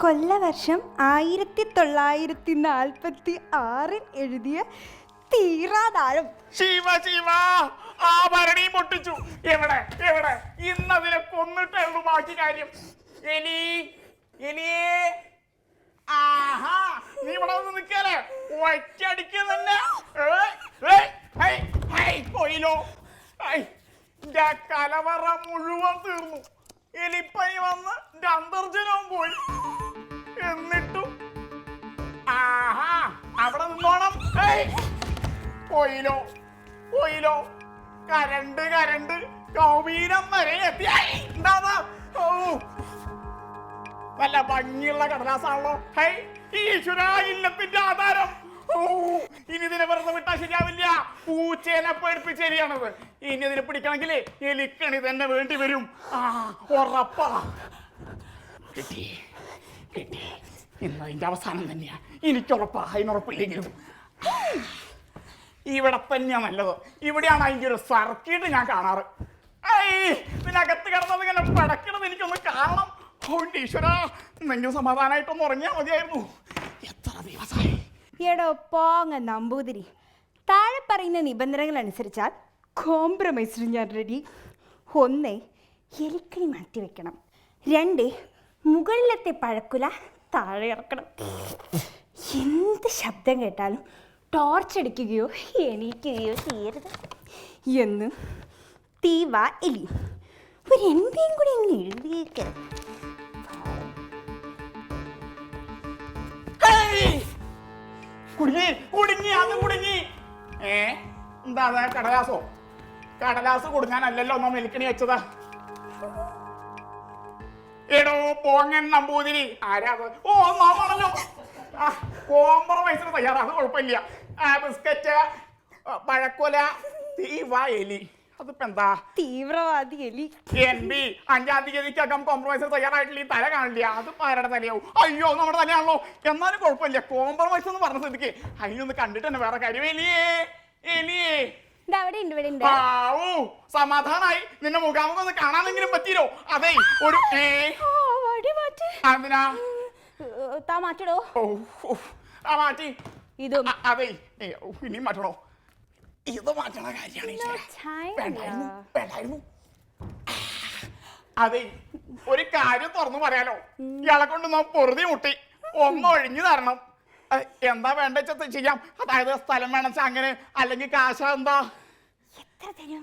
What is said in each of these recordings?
കൊല്ലവർഷം ആയിരത്തി തൊള്ളായിരത്തി നാൽപ്പത്തി ആറിൽ എഴുതിയ തീരാതാഴം ശിവ ശിവ ആ ഭരണി പൊട്ടിച്ചു. എവിടെ എവിടെ? ഇന്നതിനെ കൊന്നിട്ടേ ഉള്ളൂ ബാക്കി കാര്യം എനി എനിയേ ആഹാ നീ ഇവിടെ വന്ന് നിൽക്കാലേ ഹേയ്, കലവറ മുഴുവൻ തീർന്നു. എലിപ്പനി വന്ന് അന്തർജനവും പോയി. എന്നിട്ടും ആഹാ അവിടെ നിന്നോണം. പോയിലോ പോയിലോ. Current current. കൗമീനം വരെ എത്തി. ഐ, എന്താ ഓ നല്ല ഭംഗിയുള്ള കടലാസാണല്ലോ. ഹൈ ഈശ്വര ഇല്ലത്തിന്റെ ആധാരം. ഓ ഇനി ഇതിനെ വെറുതെ വിട്ടാ ശരിയാവില്ല. പൂച്ചേനെ പേടിപ്പിച്ച് ശരിയാണത്. ഇനി ഇതിനെ പിടിക്കണമെങ്കിൽ എലിക്കണി തന്നെ വേണ്ടി വരും. ആ ഉറപ്പാ. കിട്ടി. ഇന്ന് അതിന്റെ അവസാനം തന്നെയാ. എനിക്കുറപ്പാ അതിനുറപ്പില്ലെങ്കിലും. ഇവിടെ തന്നെയാ നല്ലത്. ഇവിടെയാണ് അതിന്റെ ഒരു സർക്കിട്ട് ഞാൻ കാണാറ്. ഇതിനകത്ത് കിടന്നത് ഇങ്ങനെ പടക്കണത് എനിക്കൊന്ന് കാണണം. ഓണ്ട് ഈശ്വര നിങ്ങൾ സമാധാനമായിട്ടൊന്ന് ഉറങ്ങിയാൽ മതിയായിരുന്നു. എത്ര ദിവസമായി എടോ പോങ്ങ നമ്പൂതിരി. താഴെ പറയുന്ന നിബന്ധനകൾ അനുസരിച്ചാൽ കോംപ്രമൈസിന് ഞാൻ റെഡി ഒന്ന് എലിക്കണി മാറ്റി വെക്കണം രണ്ട് മുകളിലത്തെ പഴക്കുല താഴെ ഇറക്കണം. എന്ത് ശബ്ദം കേട്ടാലും ടോർച്ച് അടിക്കുകയോ എണീക്കുകയോ ചെയ്യരുത്. എന്ന് തീവ എലി ഒരു എന്റെയും കൂടി അങ്ങ് എഴുതിയേക്കാം. എന്താ കടലാസോ? കടലാസ് കൊടുങ്ങാനല്ലല്ലോ ഒന്നും മെലിക്കണി വെച്ചതാ. എടോ പോങ്ങൻ നമ്പൂതിരി. ആരാ ഓ നാമാണല്ലോ ആ കോംപ്രമൈസിന് തയ്യാറാണ് കുഴപ്പമില്ല. ആ ബിസ്ക്കറ്റ് പഴക്കൊല തീവ എലി. അതിപ്പോ എന്താ? തീവ്രവാദി എലി. എൻ ബി അഞ്ചാം തീയതിക്കകം കോംപ്രമൈസ് തയ്യാറായിട്ടില്ല ഈ തല കാണില്ല. അത് ആരുടെ തലയാവും? അയ്യോ നമ്മുടെ തലയാണല്ലോ. എന്നാലും കുഴപ്പമില്ല. കോംപ്രമൈസ് എന്ന് പറഞ്ഞ സ്ഥിതിക്ക്. അതിനൊന്ന് കണ്ടിട്ട് തന്നെ വേറെ കാര്യം എലിയേ എലിയേ. അവിടെ ഉണ്ട് ഇവിടെ ഉണ്ട്. ആവൂ സമാധാനായി. നിന്നെ മുഖാമുഖം ഒന്ന് കാണാനെങ്കിലും പറ്റിയോ അതെ ഒരു ഏ. വടി മാറ്റ്. അതിനാ ഏ, താ മാറ്റടോ. ഓ ഓ, ആ മാറ്റി. ഇതും. അ- അതെ ഏ, ഓ, ഇനിയും മാറ്റണോ? ഇത് മാറ്റണ. ചായ വേണ്ടായിരുന്നു വേണ്ടായിരുന്നു. അതെ ഒരു കാര്യം തുറന്നു പറയാലോ. ഇയാളെ കൊണ്ട് നാം പൊറുതി മുട്ടി. ഒന്ന് ഒഴിഞ്ഞു തരണം. എന്താ വേണ്ട ചെയ്യാം. അതായത് സ്ഥലം വേണം അങ്ങനെ അല്ലെങ്കിൽ കാശ എന്താ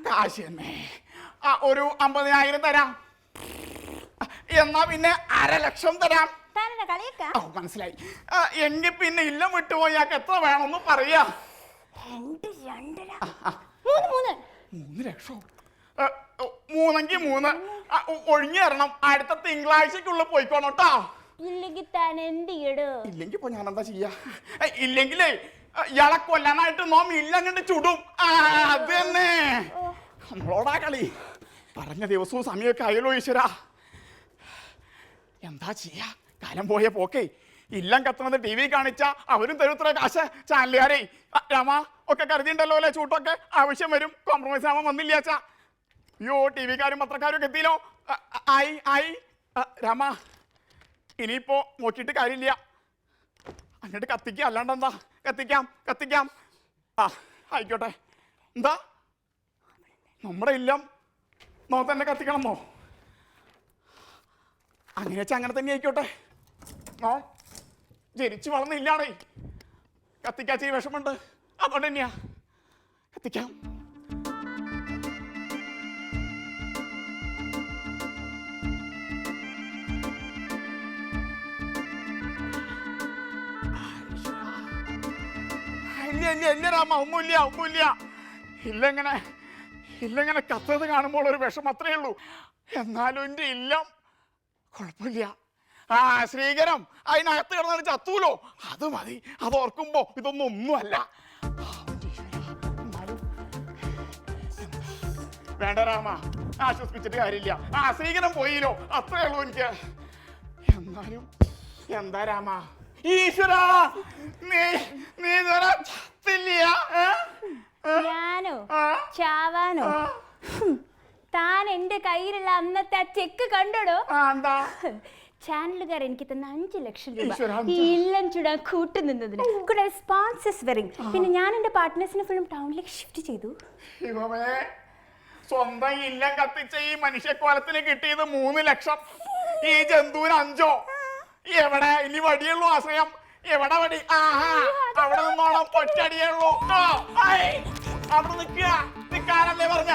കാശ് തന്നെ. ആ ഒരു അമ്പതിനായിരം തരാം. എന്നാ പിന്നെ അരലക്ഷം തരാം. ഓ മനസ്സിലായി. എങ്കിൽ പിന്നെ ഇല്ലം വിട്ടുപോയാക്ക് എത്ര വേണമെന്ന് പറയാ. മൂന്ന് ലക്ഷം? മൂന്നെങ്കിൽ മൂന്ന്. ഒഴിഞ്ഞു തരണം. അടുത്ത തിങ്കളാഴ്ചക്കുള്ളിൽ പോയിക്കോണം കേട്ടോ. ഇല്ലെങ്കിൽ താൻ എന്ത് ചെയ്യടും? ഇല്ലെങ്കിൽ ഇപ്പൊ ഞാൻ എന്താ ചെയ്യാ ഇല്ലെങ്കിലേ ഇയാളെ കൊല്ലാനായിട്ട് നോം ഇല്ലങ്ങണ്ട് ചുടും. ആ, അത് തന്നെ നമ്മളോടാ കളി. പറഞ്ഞ ദിവസവും സമയമൊക്കെ ആയല്ലോ ഈശ്വര. എന്താ ചെയ്യാ? കാലം പോയ പോക്കേ. ഇല്ലം കത്തുന്നത് ടി വി കാണിച്ച അവരും തരുത്ര കാശ് ചാനലുകാരെ. രാമ ഒക്കെ കരുതിണ്ടല്ലോ അല്ലേ? ചൂട്ടൊക്കെ ആവശ്യം വരും. കോംപ്രമൈസ് ആവാൻ വന്നില്ല അയ്യോ ടി വിക്കാരും പത്രക്കാരും ഒക്കെ എത്തിയില്ലോ. ആയി ആയി. രാമ ഇനിയിപ്പോ നോക്കിയിട്ട് കാര്യമില്ല. അങ്ങോട്ട് കത്തിക്കുക അല്ലാണ്ട് എന്താ? കത്തിക്കാം കത്തിക്കാം. ആ ആയിക്കോട്ടെ. എന്താ? നമ്മുടെ ഇല്ലം നോ തന്നെ കത്തിക്കണമെന്നോ? അങ്ങനെ വെച്ചാൽ അങ്ങനെ തന്നെ ആയിക്കോട്ടെ. നോ ജനിച്ചു വളർന്നില്ലാണേ കത്തിക്കാച്ച വിഷമുണ്ട് അതുകൊണ്ട് തന്നെയാ. കത്തിക്കാം. ഇല്ല ഇല്ല ഇല്ല രാമ ഒന്നുമില്ല ഒന്നുമില്ല. ഇല്ലെങ്ങനെ ഇല്ലെങ്ങനെ കത്തത് കാണുമ്പോൾ ഒരു വിഷം അത്രേ ഉള്ളൂ. എന്നാലും എന്റെ ഇല്ല കുഴപ്പമില്ല. ആ ശ്രീകരം അതിനകത്ത് കിടന്നാണ് ചത്തൂലോ? അത് മതി. അത് ഓർക്കുമ്പോ ഇതൊന്നും ഒന്നുമല്ല. വേണ്ട രാമ ആശ്വസിപ്പിച്ചിട്ട് കാര്യമില്ല. ആ ശ്രീകരം പോയില്ലോ. അത്രേ ഉള്ളൂ എനിക്ക്. എന്നാലും എന്താ രാമ? ഈശ്വര! നീ നീ ഇതുവരെ ചത്തില്ല ഏ? ഏ? ഞാനോ? ആ? ചാവാനോ? ആ? ഹും, താൻ എന്റെ കയ്യിലുള്ള അന്നത്തെ ആ ചെക്ക് കണ്ടോടോ? ആ എന്താ? ചാനലുകാർ എനിക്ക് തന്ന അഞ്ച് ലക്ഷം രൂപ. ഈശ്വരാ, ഈ ഇല്ലം ചുടാൻ കൂട്ടുനിന്നതിന്. കൂടെ സ്പോൺസേഴ്സ് വരിങ് പിന്നെ ഞാൻ എന്റെ പാർട്ട്നേഴ്സിനെ ഫുള്ളും ടൗണിലേക്ക് ഷിഫ്റ്റ് ചെയ്തു. ശിവമേ സ്വന്തം ഇല്ലം കത്തിച്ച ഈ മനുഷ്യക്കോലത്തിന് കിട്ടിയത് മൂന്ന് ലക്ഷം. ഈ ജന്തുവിന് അഞ്ചോ? എവിടെ? ഇനി വടിയുള്ളൂ ആശ്രയം. എവിടെ വടി? ആഹാ അവിടെ ആ, ഐ, അവിടെ നിൽക്കുക. നിൽക്കാനല്ലേ പറഞ്ഞ?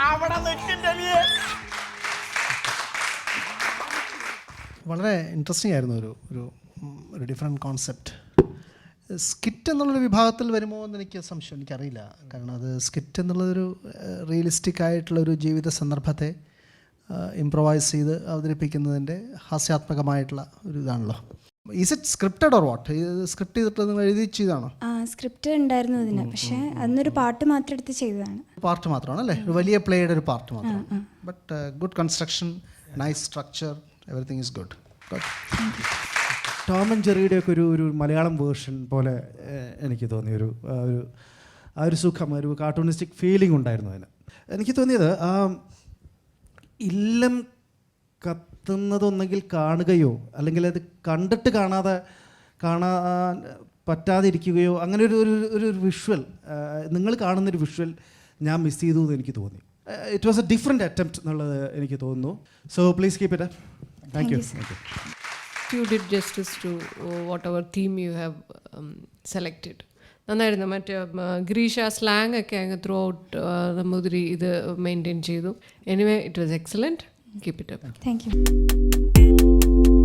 അവിടെ നിൽക്കില്ലേ വളരെ ഇൻട്രസ്റ്റിംഗ് ആയിരുന്നു ഒരു ഒരു ഒരു ഡിഫറെന്റ് കോൺസെപ്റ്റ് സ്കിറ്റ് എന്നുള്ളൊരു വിഭാഗത്തിൽ വരുമോ എന്ന് എനിക്ക് സംശയം. എനിക്കറിയില്ല. കാരണം അത് സ്കിറ്റ് എന്നുള്ളതൊരു റിയലിസ്റ്റിക് ആയിട്ടുള്ള ഒരു ജീവിത സന്ദർഭത്തെ ഇംപ്രൊവൈസ് ചെയ്ത് അവതരിപ്പിക്കുന്നതിന്റെ ഹാസ്യാത്മകമായിട്ടുള്ള ഒരു ഇതാണല്ലോ. Is it scripted or what script ചെയ്തിട്ട് നിങ്ങൾ എഴുതി ചെയ്താണോ ആ സ്ക്രിപ്റ്റ് ഉണ്ടായിരുന്നു ഇതിന് പക്ഷേ അന്നൊരു പാട്ട് മാത്രം എടുത്ത് ചെയ്തതാണ്. പാർട്ട് മാത്രമാണ് അല്ലേ? ഒരു വലിയ പ്ലേയുടെ ഒരു പാർട്ട് മാത്രം but good construction nice structure everything is good good Tom and ജെറിയുടെ ഒക്കെ ഒരു ഒരു മലയാളം വേർഷൻ പോലെ എനിക്ക് തോന്നിയ ഒരു ഒരു ആ ഒരു സുഖം ഒരു കാർട്ടൂണിസ്റ്റിക് ഫീലിംഗ് ഉണ്ടായിരുന്നു അതിന്. എനിക്ക് തോന്നിയത് ആ ഇല്ലം കത്തുന്നതൊന്നെങ്കിൽ കാണുകയോ അല്ലെങ്കിൽ അത് കണ്ടിട്ട് കാണാതെ കാണാൻ പറ്റാതിരിക്കുകയോ അങ്ങനെ ഒരു ഒരു ഒരു വിഷ്വൽ നിങ്ങൾ കാണുന്നൊരു വിഷ്വൽ ഞാൻ മിസ് ചെയ്തു എന്ന് എനിക്ക് തോന്നി. It was a different attempt എന്നുള്ളത് എനിക്ക് തോന്നുന്നു. So please keep it thank you thank you you did justice to uh, whatever theme you have um, selected. നന്നായിരുന്നു. മറ്റേ ഗ്രീഷ സ്ലാങ് ഒക്കെ അങ്ങ് ത്രൂ ഔട്ട് നമ്പൂതിരി ഇത് മെയിന്റെയിൻ ചെയ്തു. Anyway it was excellent keep it up thank you